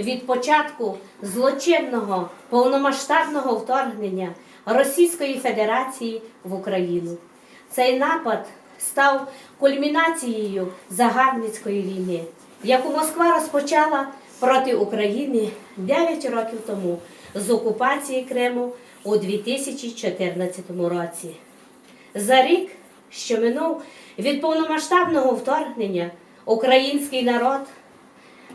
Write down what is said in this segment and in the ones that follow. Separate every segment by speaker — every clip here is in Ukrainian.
Speaker 1: виповнюється 365 днів від початку злочинного повномасштабного вторгнення Російської Федерації в Україну. Цей напад став кульмінацією загарбницької війни, яку Москва розпочала проти України 9 років тому з окупації Криму у 2014 році. За рік, що минув від повномасштабного вторгнення, український народ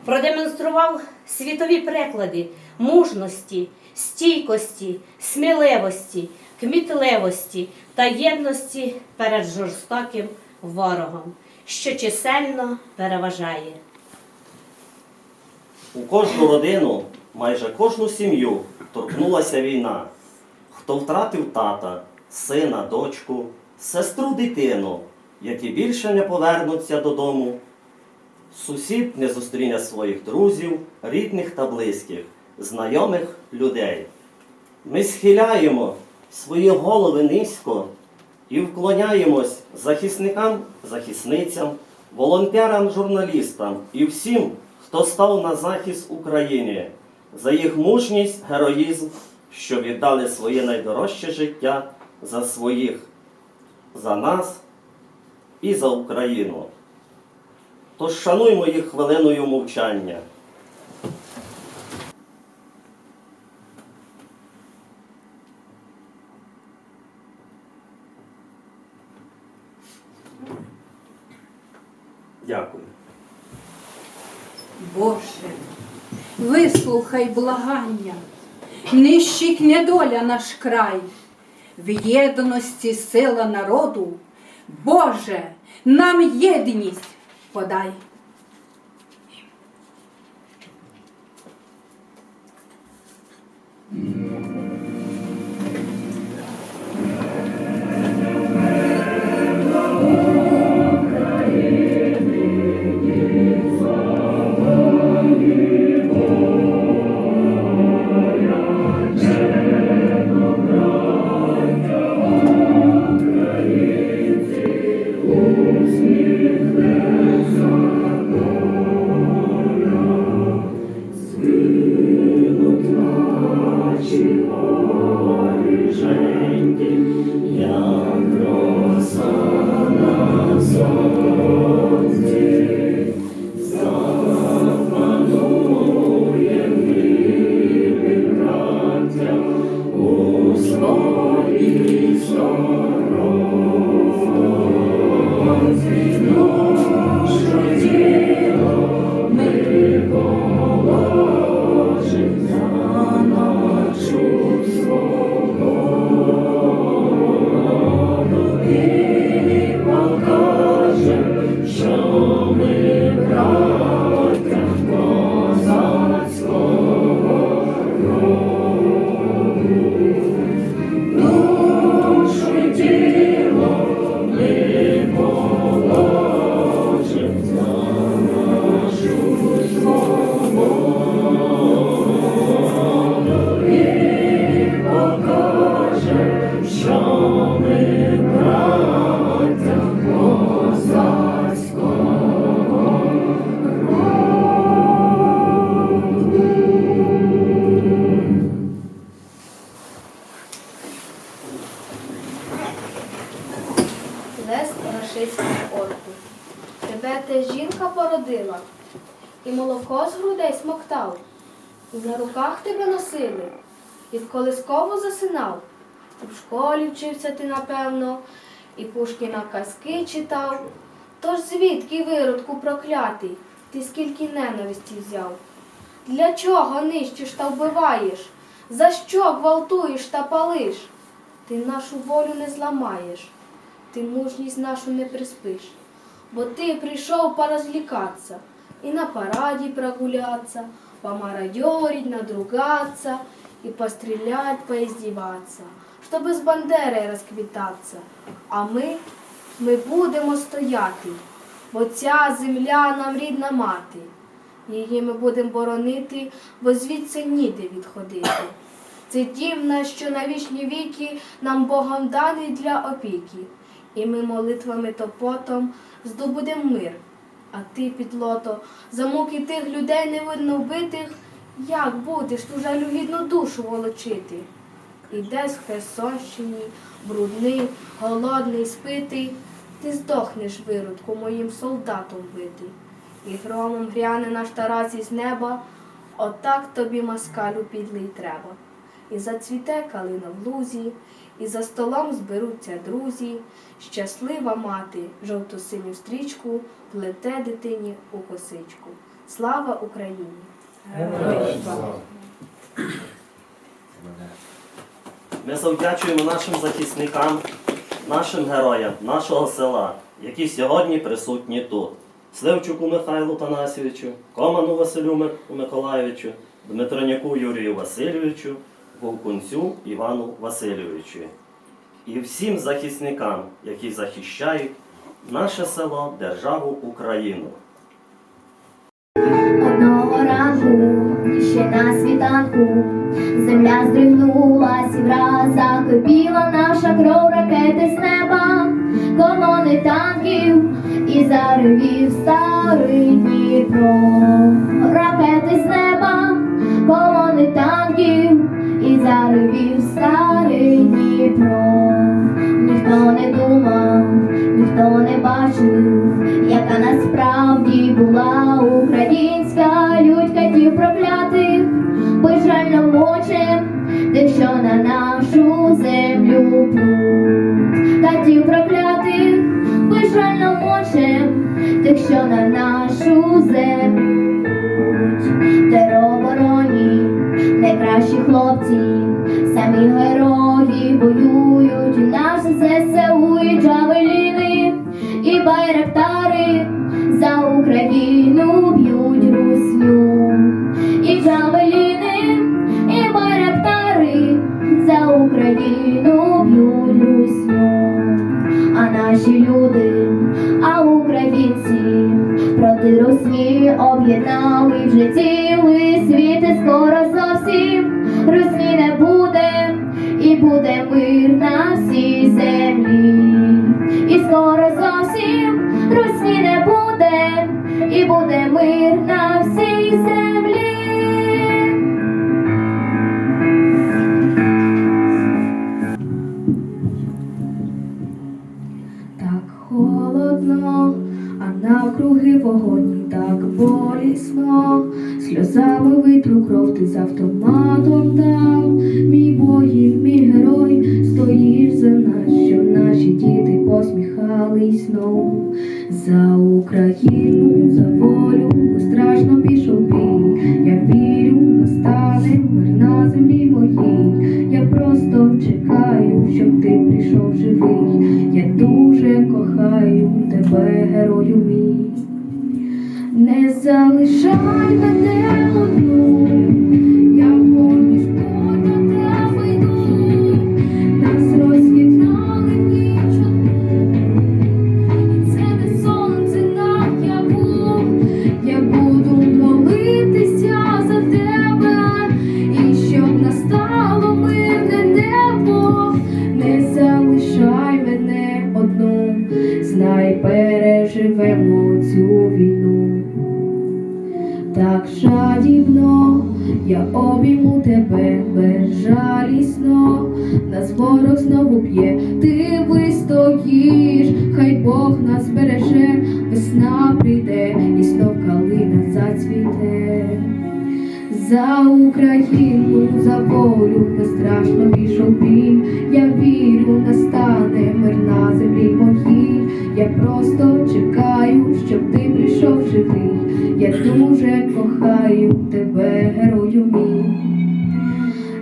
Speaker 1: продемонстрував світові приклади мужності, стійкості, сміливості, кмітливості та єдності перед жорстоким ворогом, що чисельно переважає.
Speaker 2: У кожну родину, майже кожну сім'ю торкнулася війна. Хто втратив тата, сина, дочку, сестру, дитину, які більше не повернуться додому. Сусід не зустріне своїх друзів, рідних та близьких, знайомих людей. Ми схиляємо свої голови низько і вклоняємось захисникам, захисницям, волонтерам, журналістам і всім, хто став на захист України за їх мужність, героїзм, що віддали своє найдорожче життя за своїх, за нас і за Україну. Тож шануймо їх хвилиною мовчання. Дякую.
Speaker 3: Боже, вислухай благання, нищить недоля наш край, в єдності сила народу, Боже, нам єдність
Speaker 4: 扩大。Школі вчився ти, напевно, і Пушкіна казки читав. Тож звідки виродку проклятий, ти скільки ненависті взяв? Для чого нищиш та вбиваєш? За що гвалтуєш та палиш? Ти нашу волю не зламаєш ты мужність нашу не приспишь. Бо ты пришел поразвлекаться и на параде прогуляться, помародерить, надругаться и пострелять, поиздеваться, чтобы з Бандерою розквітатися. А ми, ми будемо стояти, бо ця земля нам рідна мати. Її ми будемо боронити, бо звідси ніде відходити. Це дім наш, що на вічні віки нам Богом даний для опіки. І ми молитвами та потом здобудем мир, А ти, підлото, за муки тих людей невинно вбитих, як будеш ту жалюгідну душу волочити? І десь в Херсонщині, брудний, голодний, спитий, ти здохнеш виродку моїм солдатом битий. І громом гряне наш Тарас із неба, отак тобі москалю підлий треба. І зацвіте калина в лузі, і за столом зберуться друзі, щаслива мати жовто-синю стрічку плете дитині у косичку. Слава Україні!
Speaker 2: Ми завдячуємо нашим захисникам, нашим героям нашого села, які сьогодні присутні тут. Сливчуку Михайлу Танасійовичу, Коману Василю Ми- Миколайовичу, Дмитроняку Юрію Васильовичу, Вовкунцю Івану Васильовичу. І всім захисникам, які захищають наше село, державу Україну.
Speaker 5: Одного ранку, ще на світанку, земля здригнулась і враз закипіла наша кров ракети з неба, колони танків і заревів старий Дніпро. Ракети з неба, колони танків і заревів старий Дніпро. Ніхто не думав, ніхто не бачив, яка насправді була українська лють катів проклятих, що на нашу землю. Теробороні найкращі хлопці, самі герої воюють, наші ЗСУ і джавеліни, і байрактари за Україну проти русні об'єднали вже цілий світ, і скоро зовсім русні не буде, і буде мир на всій землі, і скоро зовсім русні не буде, і буде мир на всій землі.
Speaker 4: Ти з автоматом дав, мій воїн, мій герой, стоїш за нас, щоб наші діти посміхались знову. За Україну, за волю, страшно пішов бій. Я вірю, настане мир на землі моїй. Я просто чекаю, щоб ти прийшов живий. Я дуже кохаю тебе, герою мій. Не залишай мене одну, знай, переживемо цю війну. Так жадібно я обійму тебе безжалісно, нас ворог знову б'є, ти вистоїш, хай Бог нас береже, весна прийде, і знов калина зацвіте. За Україну, за волю безстрашно пішов бій. Я вірю, настане мир на землі моїй. Я просто чекаю, щоб ти прийшов живий. Я дуже кохаю тебе, герою мій.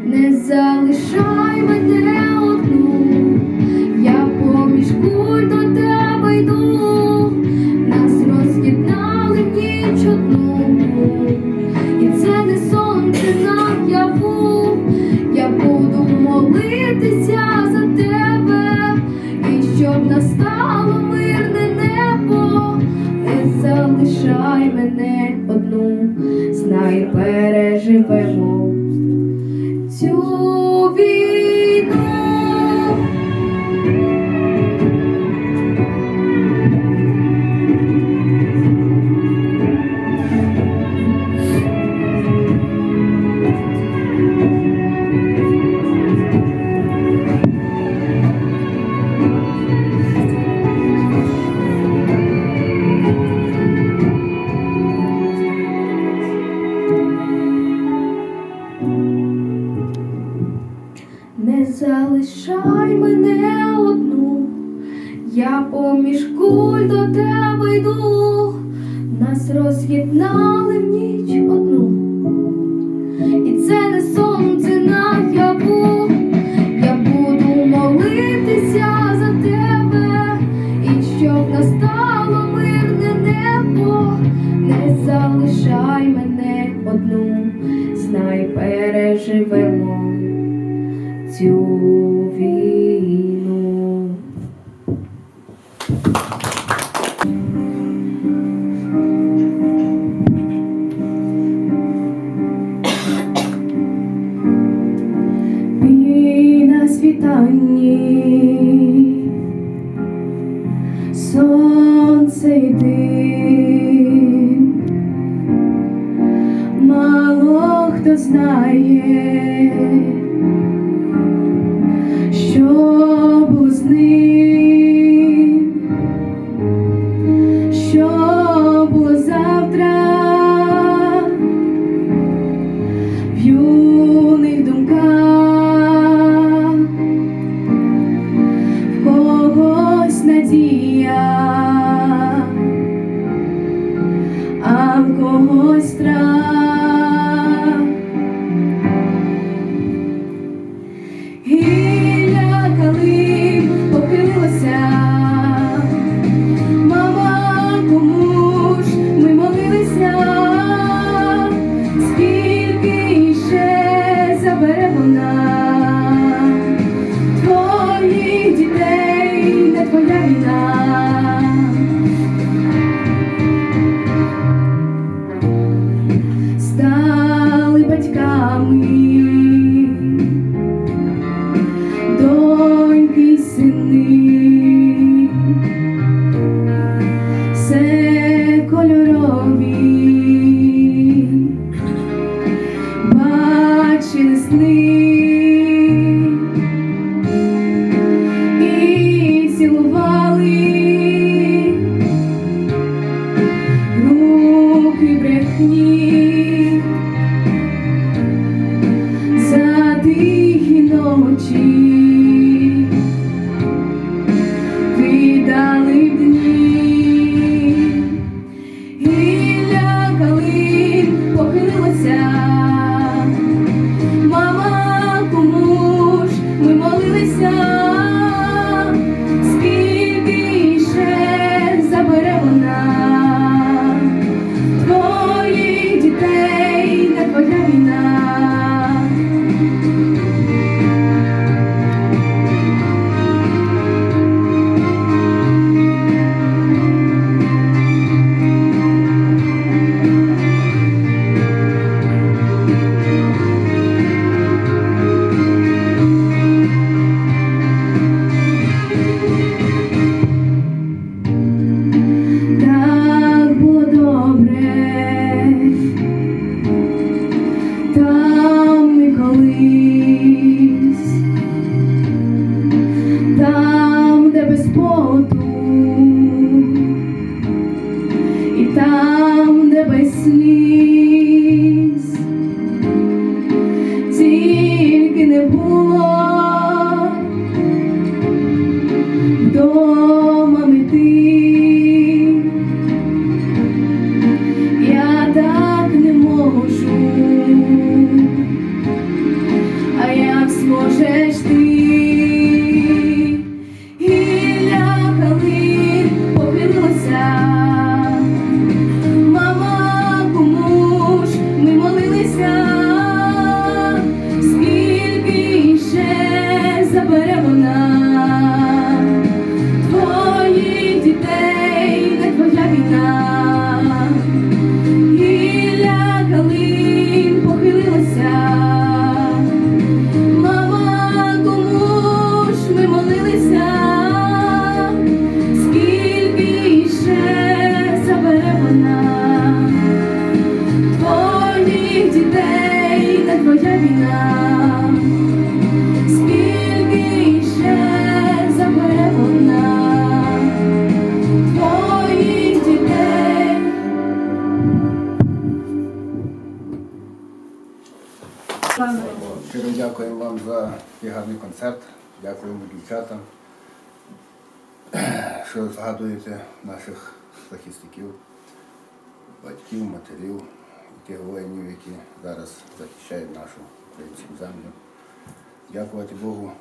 Speaker 4: Не залишай мене це не сон, це на. сонце йди, мало хто знає.
Speaker 6: say згадуєте наших захисників, батьків, матерів, і тих воїнів, які зараз захищають нашу українську землю. Дякувати Богу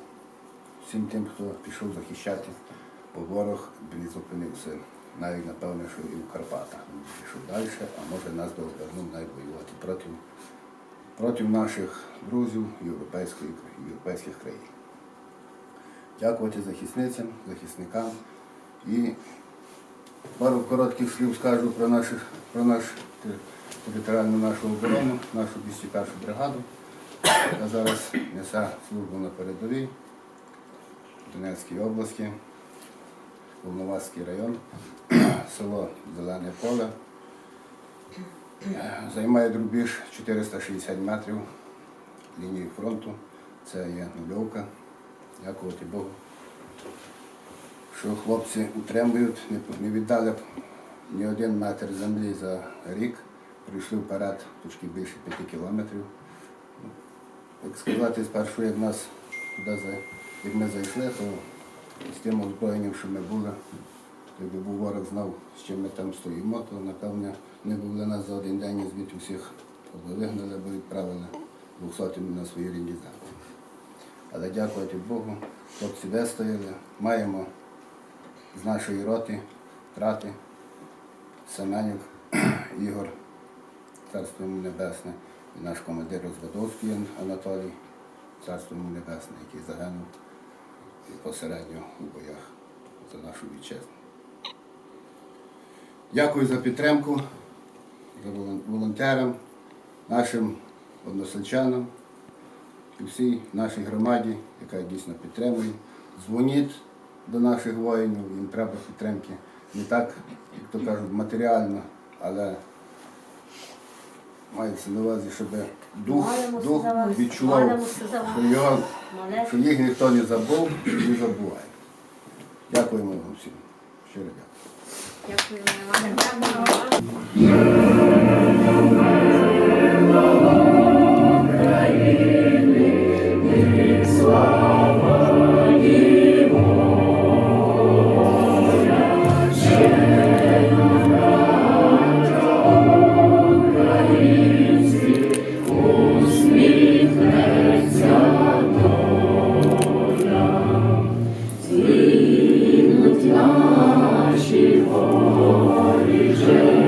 Speaker 6: всім тим, хто пішов захищати, бо ворог не зупинився. Навіть напевно, що і в Карпатах Він пішов далі, а може нас довернув навіть воювати проти, проти наших друзів європейської, європейських країн. Дякувати захисницям, захисникам і пару коротких слів скажу про, наших, про наш територіальну нашу оборону, нашу 201 бригаду, яка зараз несе службу на передовій в Донецькій області, Волноваський район, село Зелене Поле. Займає рубіж 460 метрів лінії фронту. Це є нульовка. Дякувати Богу. Що хлопці утримують, не, віддали б ні один метр землі за рік, прийшли вперед точки більше 5 кілометрів. Як сказати, спершу, як нас туди як ми зайшли, то з тим озброєнням, що ми були, якби був ворог знав, з чим ми там стоїмо, то напевне не були нас за один день звідти всіх або вигнали, або відправили двохсотими на свої землі. Але дякувати Богу, хлопці вистояли, маємо з нашої роти трати Семенюк, Ігор, царство йому небесне, і наш командир Розводовський Анатолій, царство йому небесне, який загинув посередньо у боях за нашу вітчизну. Дякую за підтримку, за волонтерам, нашим односельчанам і всій нашій громаді, яка дійсно підтримує. Дзвоніть до наших воїнів, їм треба підтримки не так, як то кажуть, матеріально, але мається на увазі, щоб дух, дух відчував, що, його, що їх ніхто не забув і не забуває. Дякуємо вам всім. Щиро дякую.
Speaker 1: Дякую Ti, Lord, is